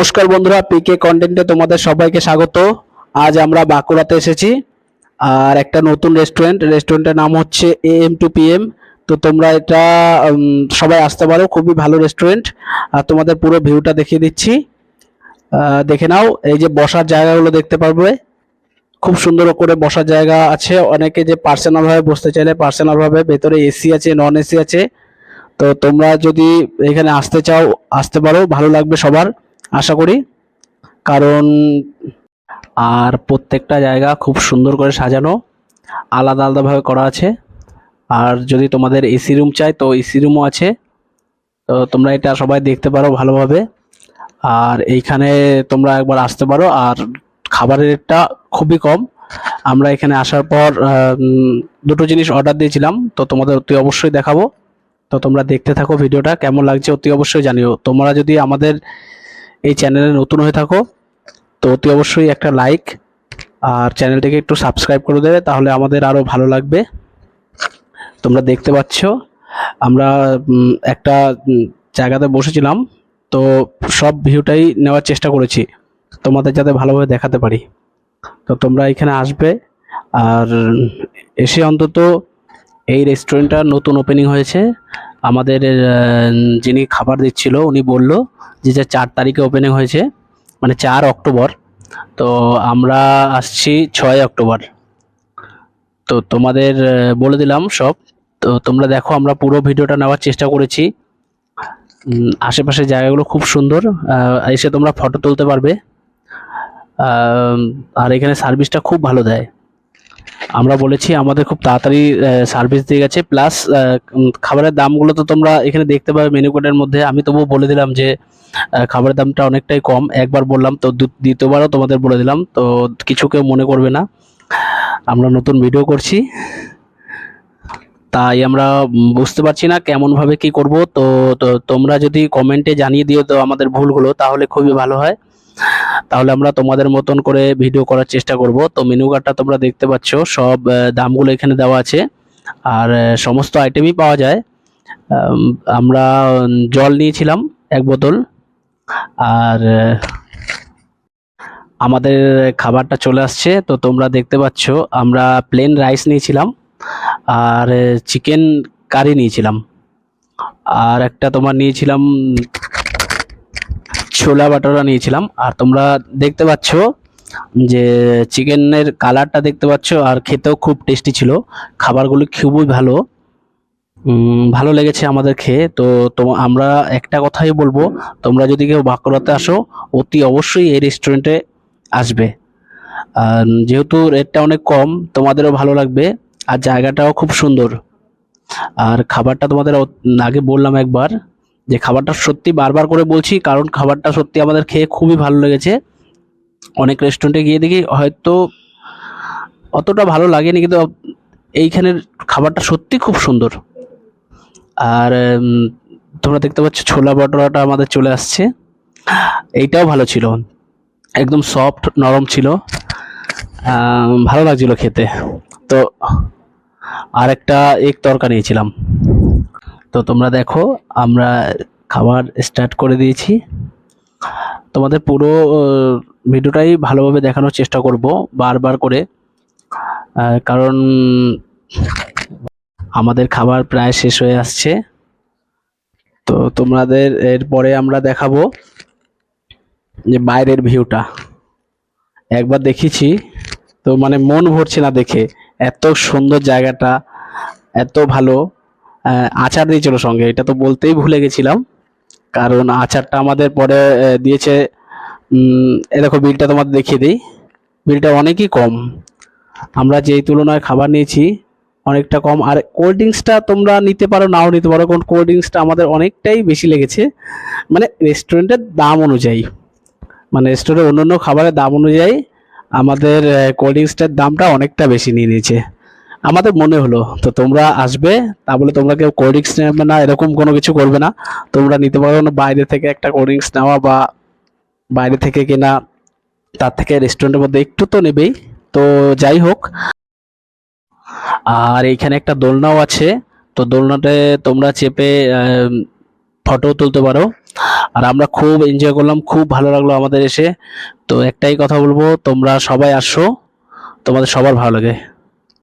নমস্কার বন্ধুরা পিকে কন্টেন্টে তোমাদের সবাইকে স্বাগত। আজ আমরা বাঁকুড়াতে এসেছি, আর একটা নতুন রেস্টুরেন্ট রেস্টুরেন্টের নাম হচ্ছে A M to P M তো তোমরা এটা সবাই আসতে পারো, খুবই ভালো রেস্টুরেন্ট আর তোমাদের পুরো ভিউটা দেখিয়ে দিচ্ছি। দেখে নাও, এই যে বসার জায়গাগুলো দেখতে পারবে। খুব সুন্দর করে বসার জায়গা আছে। অনেকে যে পার্সোনালভাবে বসতে চাইলে পার্সোনালভাবে ভেতরে এসি আছে নন এসি আছে। তো তোমরা যদি এখানে আসতে চাও, আসতে পারো, ভালো লাগবে সবার। আশা করি। কারণ আর প্রত্যেকটা জায়গা খুব সুন্দর করে সাজানো, আলাদা আলাদাভাবে করা আছে। আর যদি তোমাদের এসি রুম চাই, তো এসি রুমও আছে। তো তোমরা এটা সবাই দেখতে পারো ভালোভাবে। আর এইখানে তোমরা একবার আসতে পারো, আর খাবারের রেটটা খুবই কম। আমরা এখানে আসার পর দুটো জিনিস অর্ডার দিয়েছিলাম, তো তোমাদের অতি অবশ্যই দেখাবো। তো তোমরা দেখতে থাকো ভিডিওটা, কেমন লাগছে অতি অবশ্যই জানিও। তোমরা যদি আমাদের এই চ্যানেলে নতুন হয়ে থাকো, তো অতি অবশ্যই একটা লাইক আর চ্যানেলটিকে একটু সাবস্ক্রাইব করে দেবে, তাহলে আমাদের আরও ভালো লাগবে। তোমরা দেখতে পাচ্ছ, আমরা একটা জায়গাতে বসেছিলাম, তো সব ভিউটাই নেওয়ার চেষ্টা করেছি, তোমাদের যাতে ভালোভাবে দেখাতে পারি। তো তোমরা এখানে আসবে, আর এসে অন্তত এই রেস্টুরেন্টটা নতুন ওপেনিং হয়েছে আমাদের যিনি খাবার দিচ্ছিল, উনি বলল যে যে চার তারিখে ওপেনিং হয়েছে মানে চার অক্টোবর। তো আমরা আসছি ছয় অক্টোবর। তো তোমাদের বলে দিলাম সব। তো তোমরা দেখো, আমরা পুরো ভিডিওটা নেওয়ার চেষ্টা করেছি। আশেপাশের জায়গাগুলো খুব সুন্দর। এসে তোমরা ফটো তুলতে পারবে। আর এখানে সার্ভিসটা খুব ভালো দেয়। আমরা বলেছি আমাদের খুব তাড়াতাড়ি সার্ভিস দিয়ে গেছে। প্লাস খাবারের দামগুলো তো তোমরা এখানে দেখতে পাবে মেনু কোডের মধ্যে। আমি তবুও বলে দিলাম যে খাবারের দামটা অনেকটাই কম। একবার বললাম তো দ্বিতীয়বারও তোমাদের বলে দিলাম। তো কিছু কেউ মনে করবে না। আমরা নতুন ভিডিও করছি। তাই আমরা বুঝতে পারছি না কেমনভাবে কি করব। তো তোমরা যদি কমেন্টে জানিয়ে দিও তো আমাদের ভুলগুলো, তাহলে খুবই ভালো হয়। তাহলে আমরা তোমাদের মতন করে ভিডিও করার চেষ্টা করব। তো মেনু কার্ডটা তোমরা দেখতে পাচ্ছ, সব দামগুলো এখানে দেওয়া আছে। আর সমস্ত আইটেমই পাওয়া যায়। আমরা জল নিয়েছিলাম এক বোতল। আর আমাদের খাবারটা চলে আসছে। তো তোমরা দেখতে পাচ্ছ, আমরা প্লেন রাইস নিয়েছিলাম। আর চিকেন কারি নিয়েছিলাম। আর একটা তোমার নিয়েছিলাম ছোলা বাটারা নিয়েছিলাম। আর তোমরা দেখতে পাচ্ছ যে চিকেনের কালারটা দেখতে পাচ্ছ, আর খেতেও খুব টেস্টি ছিল। খাবারগুলো খুবই ভালো। ভালো লেগেছে আমাদের খেয়ে। তো আমরা একটা কথাই বলব, তোমরা যদি কেউ বাঁকুড়াতে আসো, অতি অবশ্যই এই রেস্টুরেন্টে আসবে। আর যেহেতু রেটটা অনেক কম, তোমাদেরও ভালো লাগবে, আর জায়গাটাও খুব সুন্দর। আর খাবারটা তোমাদের আগে বললাম একবার যে খাবারটা সত্যি বারবার করে বলছি, কারণ খাবারটা সত্যি আমাদের খেয়ে খুবই ভালো লেগেছে। অনেক রেস্টুরেন্টে গিয়ে দেখি, হয়তো অতটা ভালো লাগেনি, কিন্তু এইখানের খাবারটা সত্যি খুব সুন্দর। আর তোমরা দেখতে পাচ্ছ ছোলা বটরাটা আমাদের চলে আসছে। এইটাও ভালো ছিল। একদম সফট নরম ছিল। ভালো লাগছিল খেতে। তো আর একটা এক তরকা নিয়েছিলাম তো তোমরা দেখো, আমরা খাবার স্টার্ট করে দিয়েছি। তোমাদের পুরো ভিডিওটাই ভালোভাবে দেখানোর চেষ্টা করব, বারবার করে। কারণ আমাদের খাবার প্রায় শেষ হয়ে আসছে। তো তোমাদের এরপরে আমরা দেখাবো যে বাইরের ভিউটা। একবার দেখেছি তো মানে মন ভরছে না দেখে। এত সুন্দর জায়গাটা, এত ভালো। আচার দিয়েছিল সঙ্গে, এটা তো বলতেই ভুলে গেছিলাম। কারণ আচারটা আমাদের পরে দিয়েছে এ দেখো বিলটা তোমাদের দেখিয়ে দিই। বিলটা অনেকই কম। আমরা যেই তুলনায় খাবার নিয়েছি, অনেকটা কম। আর কোল্ড ড্রিঙ্কসটা তোমরা নিতে পারো, নাও নিতে পারো, কারণ কোল্ড ড্রিঙ্কসটা আমাদের অনেকটাই বেশি লেগেছে। মানে রেস্টুরেন্টের দাম অনুযায়ী মানে রেস্টুরেন্টের অন্য অন্য খাবারের দাম অনুযায়ী, আমাদের কোল্ড ড্রিঙ্কসটার দামটা অনেকটা বেশি নিয়ে নিয়েছে। আমাদের মনে হলো, তো তোমরা আসবে, তা বলে তোমরা কেউ কোল্ড ড্রিঙ্কস নেবে না, এরকম কোনো কিছু করবে না। তোমরা নিতে পারো না, বাইরে থেকে একটা কোল্ড ড্রিঙ্কস নেওয়া বা বাইরে থেকে কেনা, তার থেকে রেস্টুরেন্টের মধ্যে একটু তো নেবেই। তো যাই হোক, আর এইখানে একটা দোলনাও আছে, তো দোলনাতে তোমরা চেপে ফটো তুলতে পারো। আর আমরা খুব এনজয় করলাম, খুব ভালো লাগল আমাদের এসে। তো একটাই কথা বলব, তোমরা সবাই আসো, তোমাদের সবার ভালো লাগে।